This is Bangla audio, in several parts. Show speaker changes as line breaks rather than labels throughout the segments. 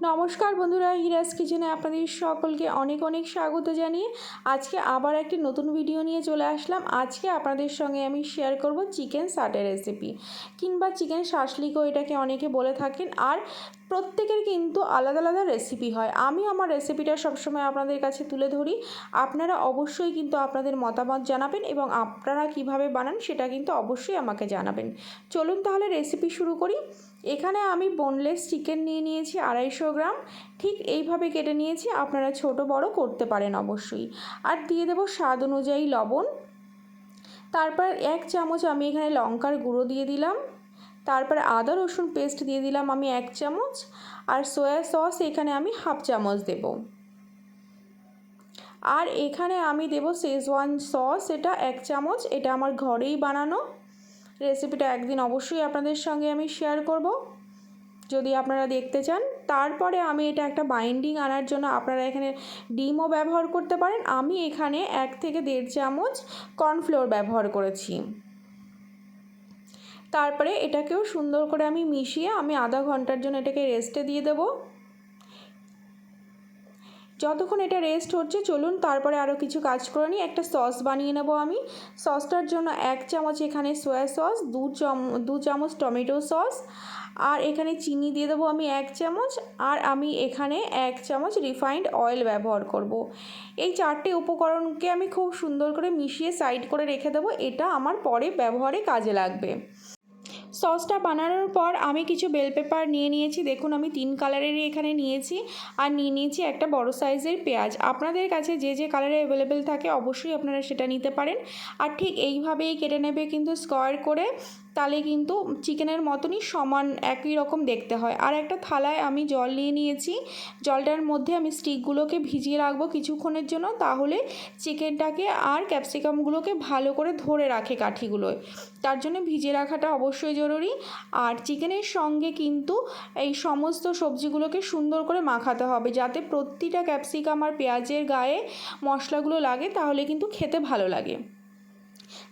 নমস্কার বন্ধুরা হিরাজ কিচেনে আপনাদের সকলকে অনেক অনেক স্বাগত জানিয়ে আজকে আবার একটি নতুন ভিডিও নিয়ে চলে আসলাম। আজকে আপনাদের সঙ্গে আমি শেয়ার করব চিকেন সাটের রেসিপি কিংবা চিকেন শাসলিকও এটাকে অনেকে বলে থাকেন, আর প্রত্যেকের কিন্তু আলাদা আলাদা রেসিপি হয়। আমি আমার রেসিপিটা সবসময় আপনাদের কাছে তুলে ধরি। আপনারা অবশ্যই কিন্তু আপনাদের মতামত জানাবেন এবং আপনারা কীভাবে বানান সেটা কিন্তু অবশ্যই আমাকে জানাবেন। চলুন তাহলে রেসিপি শুরু করি। এখানে আমি বোনলেস চিকেন নিয়ে নিয়েছি আড়াইশো গ্রাম। ঠিক এইভাবে কেটে নিয়েছি, আপনারা ছোট বড় করতে পারেন অবশ্যই। আর দিয়ে দেবো স্বাদ অনুযায়ী লবণ। তারপর এক চামচ আমি এখানে লঙ্কার গুঁড়ো দিয়ে দিলাম। তারপর আদা, রসুন পেস্ট দিয়ে দিলাম আমি এক চামচ। আর সয়া সস এখানে আমি হাফ চামচ দেব। আর এখানে আমি দেব শেজওয়ান সস এটা এক চামচ। এটা আমার ঘরেই বানানো। রেসিপিটা একদিন অবশ্যই আপনাদের সঙ্গে আমি শেয়ার করব। যদি আপনারা দেখতে চান, তারপরে আমি এটা একটা বাইন্ডিং আনার জন্য আপনারা এখানে ডিমও ব্যবহার করতে পারেন। আমি এখানে এক থেকে দেড় চামচ কর্নফ্লোর ব্যবহার করেছি। তারপরে এটাকেও সুন্দর করে আমি মিশিয়ে আমি আধা ঘণ্টার জন্য এটাকে রেস্টে দিয়ে দেবো। যতক্ষণ এটা রেস্ট হচ্ছে, চলুন তারপরে আরও কিছু কাজ করে নিই। একটা সস বানিয়ে নেব আমি। সসটার জন্য এক চামচ এখানে সয়া সস দু চাম, দু চামচ টমেটো সস আর এখানে চিনি দিয়ে দেবো আমি এক চামচ, আর আমি এখানে এক চামচ রিফাইন্ড অয়েল ব্যবহার করব। এই চারটে উপকরণকে আমি খুব সুন্দর করে মিশিয়ে সাইড করে রেখে দেবো। এটা আমার পরে ব্যবহারে কাজে লাগবে। সসটা বানানোর পর আমি কিছু বেল পেপার নিয়ে নিয়েছি। দেখুন, আমি তিন কালারেরই এখানে নিয়েছি। আর নিয়ে নিয়েছি একটা বড় সাইজের পেঁয়াজ। আপনাদের কাছে যে যে কালারে অ্যাভেলেবেল থাকে, অবশ্যই আপনারা সেটা নিতে পারেন। আর ঠিক এইভাবেই কেটে নেবে কিন্তু স্কোয়ার করে। তাহলে কিন্তু চিকেনের মতনই সমান একই রকম দেখতে হয়। আর একটা থালায় আমি জল নিয়ে নিয়েছি। জলটার মধ্যে আমি স্টিকগুলোকে ভিজিয়ে রাখব কিছুক্ষণের জন্য। তাহলে চিকেনটাকে আর ক্যাপসিকামগুলোকে ভালো করে ধরে রাখে কাঠিগুলোয়। তার জন্য ভিজিয়ে রাখাটা অবশ্যই জরুরি। আর চিকেনের সঙ্গে কিন্তু এই সমস্ত সবজিগুলোকে সুন্দর করে মাখাতে হবে। যাতে প্রতিটা ক্যাপসিকাম আর পেঁয়াজের গায়ে মশলাগুলো লাগে, তাহলে কিন্তু খেতে ভালো লাগে।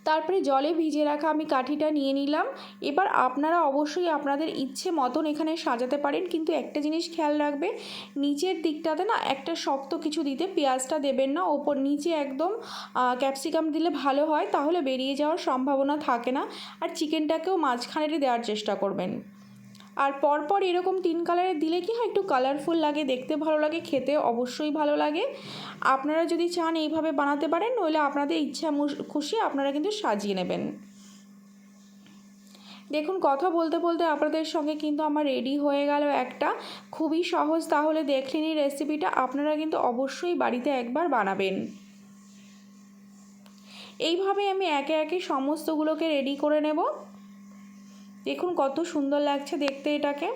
তারপরে জলে ভিজে রাখা আমি কাঠিটা নিয়ে নিলাম। এবার আপনারা অবশ্যই আপনাদের ইচ্ছে মতন এখানে সাজাতে পারেন, কিন্তু একটা জিনিস খেয়াল রাখবে, নিচের দিকটাতে না একটা শক্ত কিছু দিতে পেঁয়াজটা দেবেন না, ওপর নিচে একদম ক্যাপসিকাম দিলে ভালো হয়, তাহলে বেরিয়ে যাওয়ার সম্ভাবনা থাকে না। আর চিকেনটাকেও মাঝখানে দেওয়ার চেষ্টা করবেন। আর পরপর এরকম তিন কালারের দিলে কি হয়, একটু কালারফুল লাগে, দেখতে ভালো লাগে, খেতে অবশ্যই ভালো লাগে। আপনারা যদি চান এইভাবে বানাতে পারেন, নইলে আপনাদের ইচ্ছা খুশি আপনারা কিন্তু সাজিয়ে নেবেন। দেখুন, কথা বলতে বলতে আপনাদের সঙ্গে কিন্তু আমার রেডি হয়ে গেল একটা। খুবই সহজ, তাহলে দেখলেন এই রেসিপিটা আপনারা কিন্তু অবশ্যই বাড়িতে একবার বানাবেন। এইভাবে আমি একে একে সমস্তগুলোকে রেডি করে নেব। দেখুন কত সুন্দর লাগছে দেখতে এটাকে।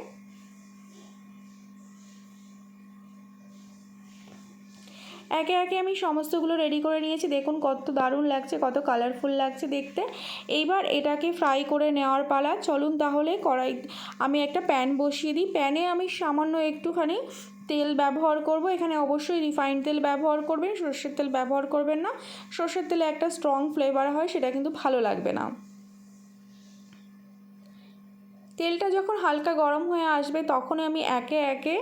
একে একে আমি সমস্তগুলো রেডি করে নিয়েছি। দেখুন কত দারুণ লাগছে, কত কালারফুল লাগছে দেখতে। এইবার এটাকে ফ্রাই করে নেওয়ার পালা। চলুন তাহলে কড়াই আমি একটা প্যান বসিয়ে দিই। প্যানে আমি সামান্য একটুখানি তেল ব্যবহার করব। এখানে অবশ্যই রিফাইন্ড তেল ব্যবহার করবেন, সর্ষের তেল ব্যবহার করবেন না। সর্ষের তেলে একটা স্ট্রং ফ্লেভার হয়, সেটা কিন্তু ভালো লাগবে না। তেলটা যখন হালকা গরম হয়ে আসবে তখনই আমি একে একে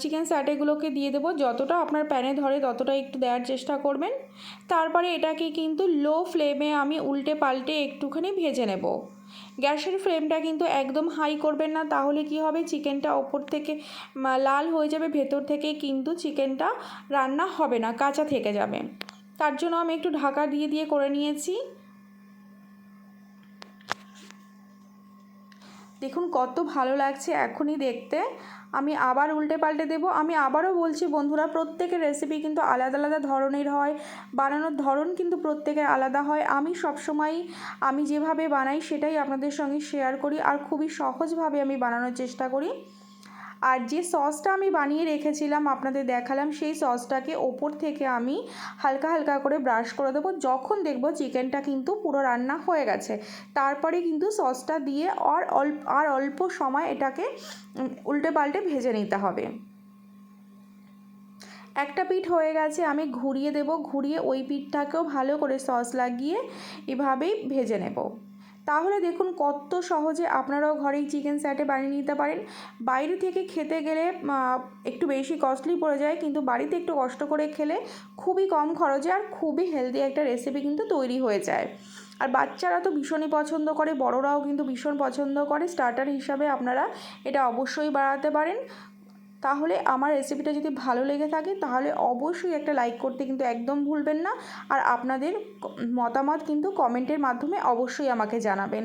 চিকেন স্যাটেগুলোকে দিয়ে দেবো। যতটা আপনার প্যানে ধরে ততটা একটু দেওয়ার চেষ্টা করবেন। তারপরে এটাকে কিন্তু লো ফ্লেমে আমি উল্টে পাল্টে একটুখানি ভেজে নেব। গ্যাসের ফ্লেমটা কিন্তু একদম হাই করবেন না, তাহলে কি হবে? চিকেনটা ওপর থেকে লাল হয়ে যাবে, ভেতর থেকে কিন্তু চিকেনটা রান্না হবে না, কাঁচা থেকে যাবে। তার জন্য আমি একটু ঢাকা দিয়ে দিয়ে করে নিয়েছি। দেখুন কত ভালো লাগছে এখনই দেখতে। আমি আবার উল্টে পাল্টে দেবো। আমি আবারও বলছি, বন্ধুরা, প্রত্যেকের রেসিপি কিন্তু আলাদা আলাদা ধরনের হয়। বানানোর ধরন কিন্তু প্রত্যেকের আলাদা হয়। আমি সবসময় আমি যেভাবে বানাই সেটাই আপনাদের সঙ্গে শেয়ার করি আর খুবই সহজভাবে আমি বানানোর চেষ্টা করি। আর যে সসটা আমি বানিয়ে রেখেছিলাম, আপনাদের দেখালাম, সেই সসটাকে ওপর থেকে আমি হালকা হালকা করে ব্রাশ করে দেবো। যখন দেখব চিকেনটা কিন্তু পুরো রান্না হয়ে গেছে। তারপরে কিন্তু সসটা দিয়ে আর অল্প আর অল্প সময় এটাকে উল্টে পাল্টে ভেজে নিতে হবে। একটা পিঠ হয়ে গেছে, আমি ঘুরিয়ে দেব। ঘুরিয়ে ওই পিঠটাকেও ভালো করে সস লাগিয়ে এভাবেই ভেজে নেব। তাহলে দেখুন কত সহজে আপনারাও ঘরেই চিকেন স্যাটে বানিয়ে নিতে পারেন। বাইরে থেকে খেতে গেলে একটু বেশি কস্টলি পড়ে যায়, কিন্তু বাড়িতে একটু কষ্ট করে খেলে খুবই কম খরচে আর খুবই হেলদি একটা রেসিপি কিন্তু তৈরি হয়ে যায়। আর বাচ্চারা তো ভীষণই পছন্দ করে, বড়রাও কিন্তু ভীষণ পছন্দ করে। স্টার্টার হিসাবে আপনারা এটা অবশ্যই বাড়াতে পারেন। তাহলে আমার রেসিপিটা যদি ভালো লেগে থাকে, তাহলে অবশ্যই একটা লাইক করতে কিন্তু একদম ভুলবেন না। আর আপনাদের মতামত কিন্তু কমেন্টের মাধ্যমে অবশ্যই আমাকে জানাবেন।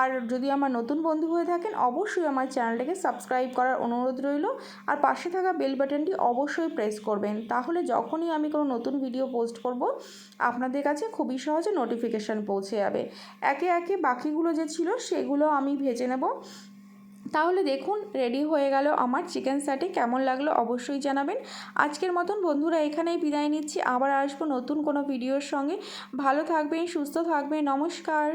আর যদি আমার নতুন বন্ধু হয়ে থাকেন, অবশ্যই আমার চ্যানেলটাকে সাবস্ক্রাইব করার অনুরোধ রইল। আর পাশে থাকা বেল বাটনটি অবশ্যই প্রেস করবেন। তাহলে যখনই আমি কোনো নতুন ভিডিও পোস্ট করব, আপনাদের কাছে খুবই সহজে নোটিফিকেশান পৌঁছে যাবে। একে একে বাকিগুলো যে ছিল, সেগুলো আমি ভেজে নেব। তাহলে দেখুন রেডি হয়ে গেল আমার চিকেন স্যাটে কেমন লাগল অবশ্যই জানাবেন। আজকের মতন বন্ধুরা এখানেই বিদায় নিচ্ছি। আবার আসব নতুন কোনো ভিডিওর সঙ্গে। ভালো থাকবেন, সুস্থ থাকবেন। নমস্কার।